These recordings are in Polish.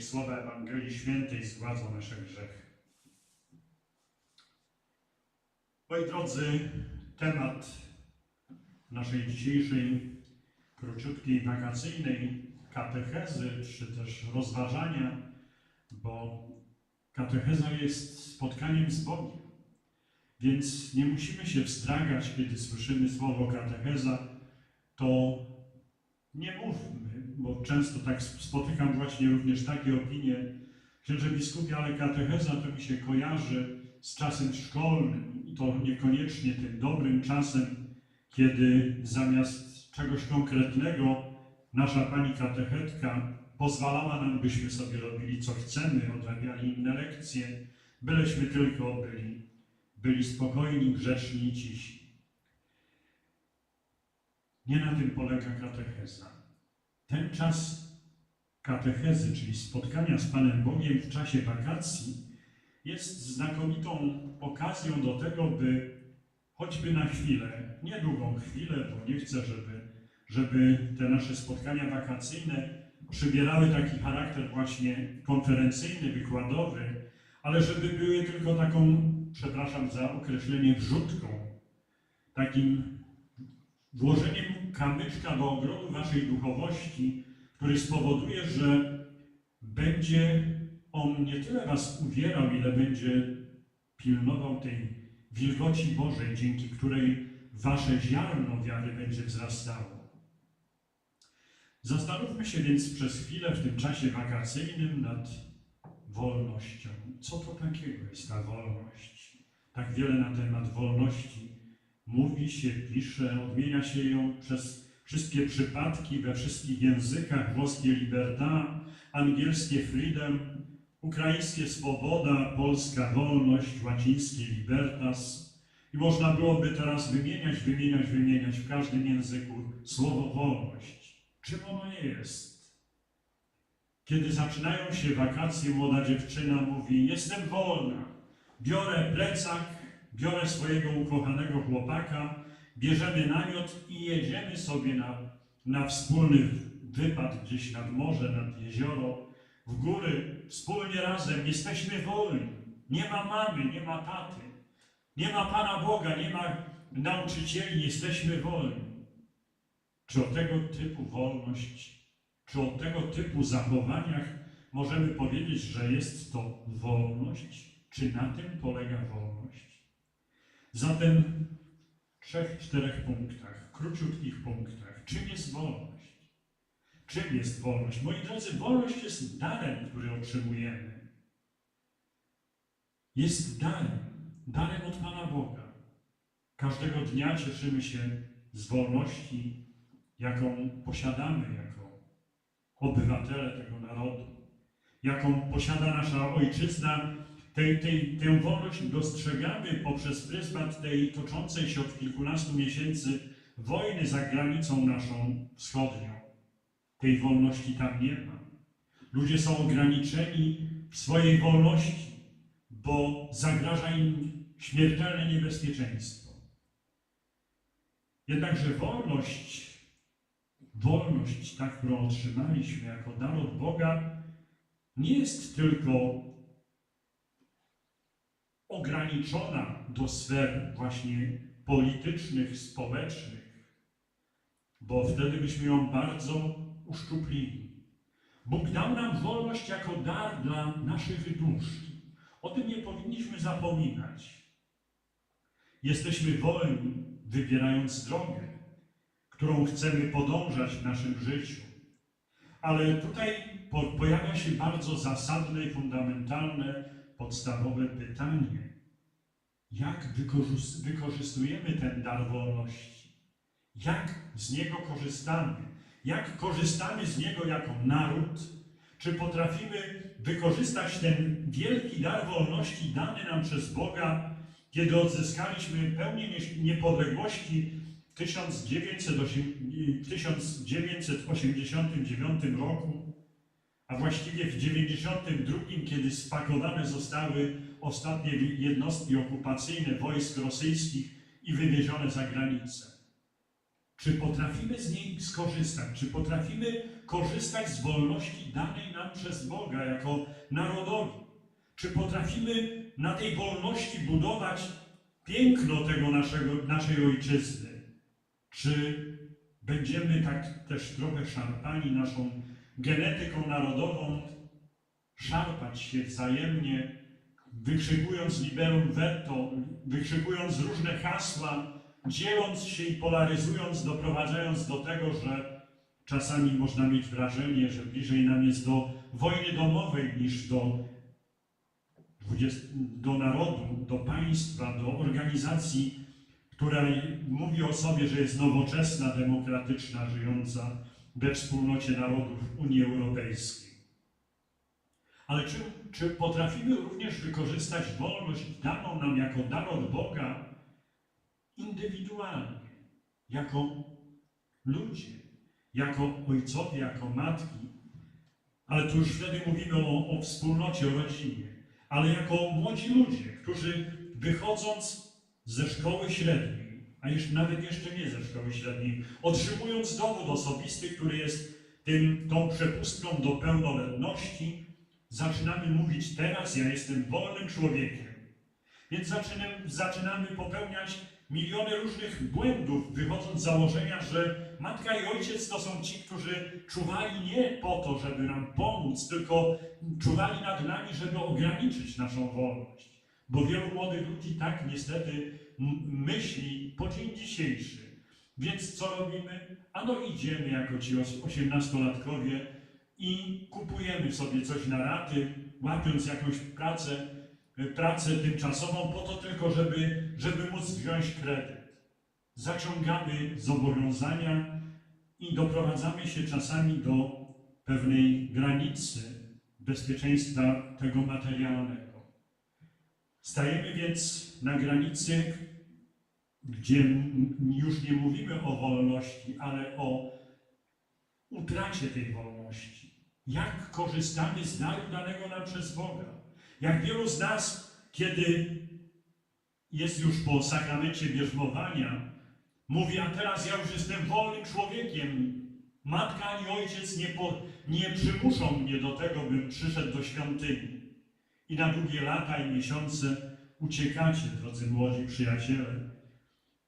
niech słowa Ewangelii Świętej zgładzą nasze grzechy. Moi drodzy, temat naszej dzisiejszej króciutkiej wakacyjnej katechezy, czy też rozważania, bo katecheza jest spotkaniem z Bogiem. Więc nie musimy się wstragać, kiedy słyszymy słowo katecheza, to nie mówmy, bo często tak spotykam właśnie również takie opinie, księże biskupie, ale katecheza to mi się kojarzy z czasem szkolnym i to niekoniecznie tym dobrym czasem, kiedy zamiast czegoś konkretnego nasza pani katechetka pozwalała nam, byśmy sobie robili co chcemy, odrabiali inne lekcje, byleśmy tylko byli, byli spokojni, grzeczni i cisi. Nie na tym polega katecheza. Ten czas katechezy, czyli spotkania z Panem Bogiem w czasie wakacji, jest znakomitą okazją do tego, by choćby na chwilę, niedługą chwilę, bo nie chcę, żeby, żeby te nasze spotkania wakacyjne przybierały taki charakter właśnie konferencyjny, wykładowy, ale żeby były tylko taką, przepraszam za określenie, wrzutką, takim włożeniem kamyczka do ogrodu waszej duchowości, który spowoduje, że będzie on nie tyle was uwierał, ile będzie pilnował tej wilgoci Bożej, dzięki której wasze ziarno wiary będzie wzrastało. Zastanówmy się więc przez chwilę w tym czasie wakacyjnym nad wolnością. Co to takiego jest ta wolność? Tak wiele na temat wolności mówi się, pisze, odmienia się ją przez wszystkie przypadki we wszystkich językach, włoskie libertà, angielskie freedom, ukraińskie swoboda, polska wolność, łacińskie libertas. I można byłoby teraz wymieniać, wymieniać, wymieniać w każdym języku słowo wolność. Czym ono jest? Kiedy zaczynają się wakacje, młoda dziewczyna mówi: Jestem wolna. Biorę plecak, biorę swojego ukochanego chłopaka, bierzemy namiot i jedziemy sobie na, na wspólny wypad gdzieś nad morze, nad jezioro, w góry, wspólnie razem. Jesteśmy wolni. Nie ma mamy, nie ma taty, nie ma Pana Boga, nie ma nauczycieli, jesteśmy wolni. Czy o tego typu wolność, czy o tego typu zachowaniach możemy powiedzieć, że jest to wolność? Czy na tym polega wolność? Zatem w trzech, czterech punktach, króciutkich punktach, czym jest wolność? Czym jest wolność? Moi drodzy, wolność jest darem, który otrzymujemy. Jest darem, darem od Pana Boga. Każdego dnia cieszymy się z wolności, jaką posiadamy jako obywatele tego narodu, jaką posiada nasza ojczyzna. Tej, tej, tę wolność dostrzegamy poprzez pryzmat tej toczącej się od kilkunastu miesięcy wojny za granicą naszą wschodnią. Tej wolności tam nie ma. Ludzie są ograniczeni w swojej wolności, bo zagraża im śmiertelne niebezpieczeństwo. Jednakże wolność, wolność, ta, którą otrzymaliśmy jako dar od Boga, nie jest tylko ograniczona do sfer właśnie politycznych, społecznych, bo wtedy byśmy ją bardzo uszczuplili. Bóg dał nam wolność jako dar dla naszych dusz. O tym nie powinniśmy zapominać. Jesteśmy wolni, wybierając drogę, którą chcemy podążać w naszym życiu. Ale tutaj po, pojawia się bardzo zasadne i fundamentalne, podstawowe pytanie. Jak wykorzys- wykorzystujemy ten dar wolności? Jak z niego korzystamy? Jak korzystamy z niego jako naród? Czy potrafimy wykorzystać ten wielki dar wolności dany nam przez Boga, kiedy odzyskaliśmy pełnię nie- niepodległości w 1908 w 1989 roku, a właściwie w 1992, kiedy spakowane zostały ostatnie jednostki okupacyjne wojsk rosyjskich i wywiezione za granicę? Czy potrafimy z niej skorzystać? Czy potrafimy korzystać z wolności danej nam przez Boga jako narodowi? Czy potrafimy na tej wolności budować piękno tego naszego, naszej ojczyzny? Czy będziemy tak też trochę szarpani naszą genetyką narodową, szarpać się wzajemnie, wykrzykując liberum veto, wykrzykując różne hasła, dzieląc się i polaryzując, doprowadzając do tego, że czasami można mieć wrażenie, że bliżej nam jest do wojny domowej niż do, 20, do narodu, do państwa, do organizacji, która mówi o sobie, że jest nowoczesna, demokratyczna, żyjąca we wspólnocie narodów Unii Europejskiej. Ale czy, czy potrafimy również wykorzystać wolność daną nam jako dar od Boga indywidualnie, jako ludzie, jako ojcowie, jako matki? Ale tu już wtedy mówimy o, o wspólnocie, o rodzinie, ale jako młodzi ludzie, którzy wychodząc ze szkoły średniej, a jeszcze nawet jeszcze nie ze szkoły średniej, otrzymując dowód osobisty, który jest tym, tą przepustką do pełnoletności, zaczynamy mówić teraz ja jestem wolnym człowiekiem. Więc zaczynamy, zaczynamy popełniać miliony różnych błędów, wychodząc z założenia, że matka i ojciec to są ci, którzy czuwali nie po to, żeby nam pomóc, tylko czuwali nad nami, żeby ograniczyć naszą wolność. Bo wielu młodych ludzi tak niestety myśli po dzień dzisiejszy. Więc co robimy? Ano idziemy jako ci os- osiemnastolatkowie i kupujemy sobie coś na raty, łapiąc jakąś pracę, e, pracę tymczasową po to tylko, żeby, żeby móc wziąć kredyt. Zaciągamy zobowiązania i doprowadzamy się czasami do pewnej granicy bezpieczeństwa tego materialnego. Stajemy więc na granicy, gdzie już nie mówimy o wolności, ale o utracie tej wolności. Jak korzystamy z daru danego nam przez Boga? Jak wielu z nas, kiedy jest już po sakramencie bierzmowania, mówi, a teraz ja już jestem wolnym człowiekiem. Matka ani ojciec nie, po, nie przymuszą mnie do tego, bym przyszedł do świątyni. I na długie lata i miesiące uciekacie, drodzy młodzi przyjaciele,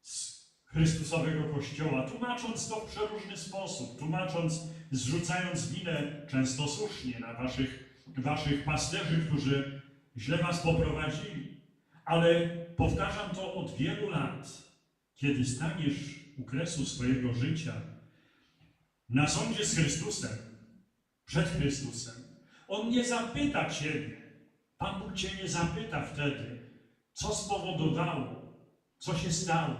z Chrystusowego Kościoła, tłumacząc to w przeróżny sposób, tłumacząc, zrzucając winę, często słusznie, na waszych, waszych pasterzy, którzy źle was poprowadzili. Ale powtarzam to od wielu lat. Kiedy staniesz u kresu swojego życia, na sądzie z Chrystusem, przed Chrystusem, On nie zapyta Ciebie, Pan Bóg Cię nie zapyta wtedy, co spowodowało, co się stało,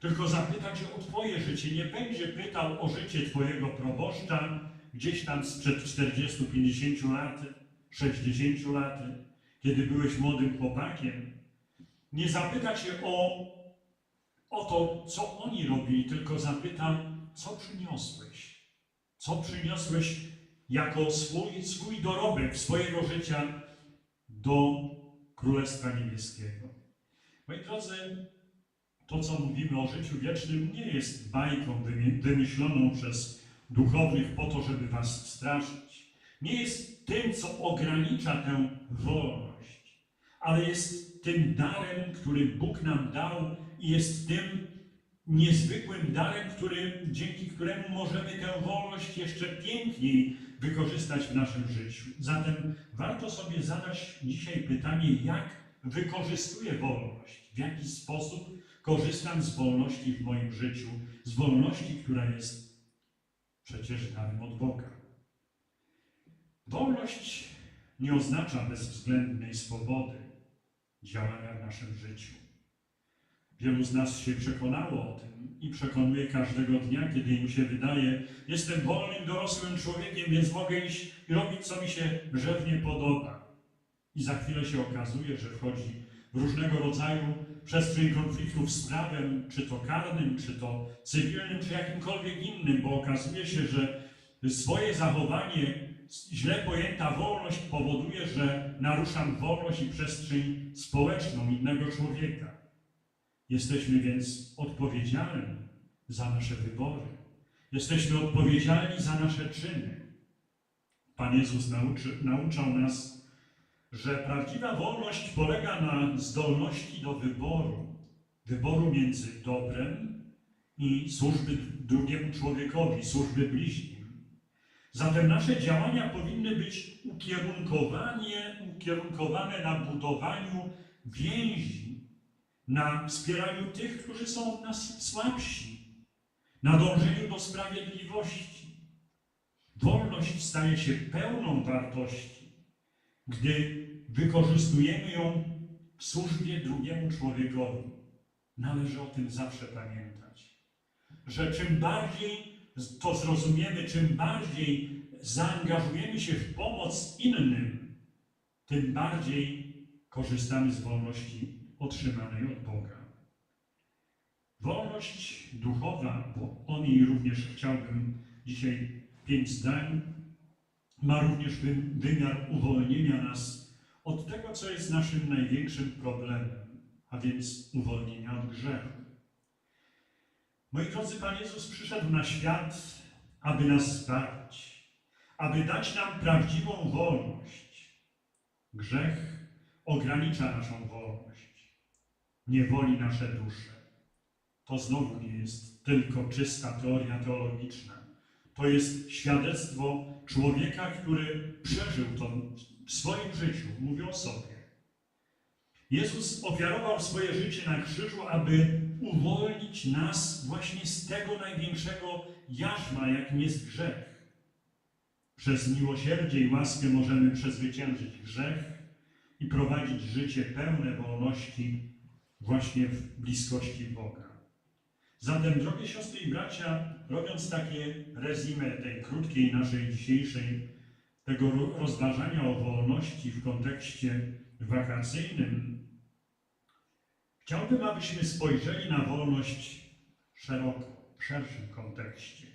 tylko zapyta Cię o Twoje życie. Nie będzie pytał o życie Twojego proboszcza gdzieś tam sprzed 40-50 lat, 60 lat, kiedy byłeś młodym chłopakiem. Nie zapyta Cię o, o to, co oni robili, tylko zapyta, co przyniosłeś. Co przyniosłeś jako swój, swój dorobek swojego życia do Królestwa Niebieskiego. Moi drodzy, to, co mówimy o życiu wiecznym, nie jest bajką wymyśloną przez duchownych po to, żeby was straszyć. Nie jest tym, co ogranicza tę wolność, ale jest tym darem, który Bóg nam dał i jest tym niezwykłym darem, który, dzięki któremu możemy tę wolność jeszcze piękniej wykorzystać w naszym życiu. Zatem warto sobie zadać dzisiaj pytanie, jak wykorzystuję wolność, w jaki sposób korzystam z wolności w moim życiu, z wolności, która jest przecież darem od Boga. Wolność nie oznacza bezwzględnej swobody działania w naszym życiu. Wielu z nas się przekonało o tym i przekonuje każdego dnia, kiedy im się wydaje, jestem wolnym, dorosłym człowiekiem, więc mogę iść i robić, co mi się rzewnie podoba. I za chwilę się okazuje, że wchodzi w różnego rodzaju przestrzeń konfliktów z prawem, czy to karnym, czy to cywilnym, czy jakimkolwiek innym, bo okazuje się, że swoje zachowanie, źle pojęta wolność powoduje, że naruszam wolność i przestrzeń społeczną innego człowieka. Jesteśmy więc odpowiedzialni za nasze wybory. Jesteśmy odpowiedzialni za nasze czyny. Pan Jezus nauczy, nauczał nas, że prawdziwa wolność polega na zdolności do wyboru. Wyboru między dobrem i służby drugiemu człowiekowi, służby bliźnim. Zatem nasze działania powinny być ukierunkowane na budowaniu więzi, na wspieraniu tych, którzy są od nas słabsi, na dążeniu do sprawiedliwości. Wolność staje się pełną wartości, gdy wykorzystujemy ją w służbie drugiemu człowiekowi. Należy o tym zawsze pamiętać, że czym bardziej to zrozumiemy, czym bardziej zaangażujemy się w pomoc innym, tym bardziej korzystamy z wolności otrzymanej od Boga. Wolność duchowa, bo o niej również chciałbym dzisiaj pięć zdań, ma również wy- wymiar uwolnienia nas od tego, co jest naszym największym problemem, a więc uwolnienia od grzechu. Moi drodzy, Pan Jezus przyszedł na świat, aby nas zbawić, aby dać nam prawdziwą wolność. Grzech ogranicza naszą wolność, niewoli nasze dusze. To znowu nie jest tylko czysta teoria teologiczna. To jest świadectwo człowieka, który przeżył to w swoim życiu, mówię o sobie. Jezus ofiarował swoje życie na krzyżu, aby uwolnić nas właśnie z tego największego jarzma, jakim jest grzech. Przez miłosierdzie i łaskę możemy przezwyciężyć grzech i prowadzić życie pełne wolności właśnie w bliskości Boga. Zatem, drogie siostry i bracia, robiąc takie rezime tej krótkiej naszej dzisiejszej, tego ro- rozważania o wolności w kontekście wakacyjnym, chciałbym, abyśmy spojrzeli na wolność szeroko, w szerszym kontekście.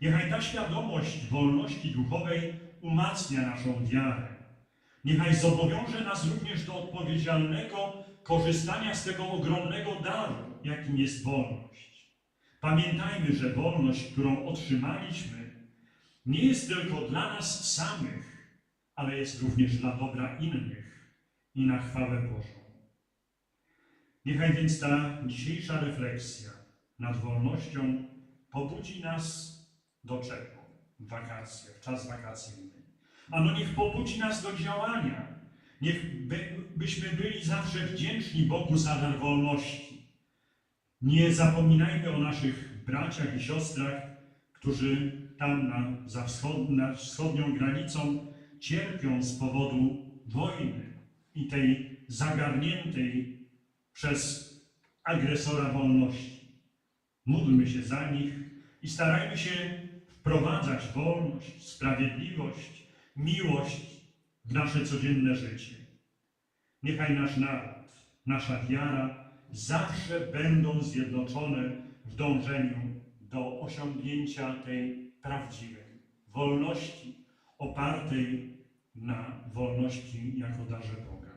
Niechaj ta świadomość wolności duchowej umacnia naszą wiarę. Niechaj zobowiąże nas również do odpowiedzialnego korzystania z tego ogromnego daru, jakim jest wolność. Pamiętajmy, że wolność, którą otrzymaliśmy, nie jest tylko dla nas samych, ale jest również dla dobra innych i na chwałę Bożą. Niechaj więc ta dzisiejsza refleksja nad wolnością pobudzi nas do czego? W wakacje, w czas wakacyjny. Ano niech pobudzi nas do działania. Niech by, byśmy byli zawsze wdzięczni Bogu za dar wolności. Nie zapominajmy o naszych braciach i siostrach, którzy tam na, za wschod, nad wschodnią granicą cierpią z powodu wojny i tej zagarniętej przez agresora wolności. Módlmy się za nich i starajmy się wprowadzać wolność, sprawiedliwość, miłość w nasze codzienne życie. Niechaj nasz naród, nasza wiara zawsze będą zjednoczone w dążeniu do osiągnięcia tej prawdziwej wolności, opartej na wolności jako darze Boga.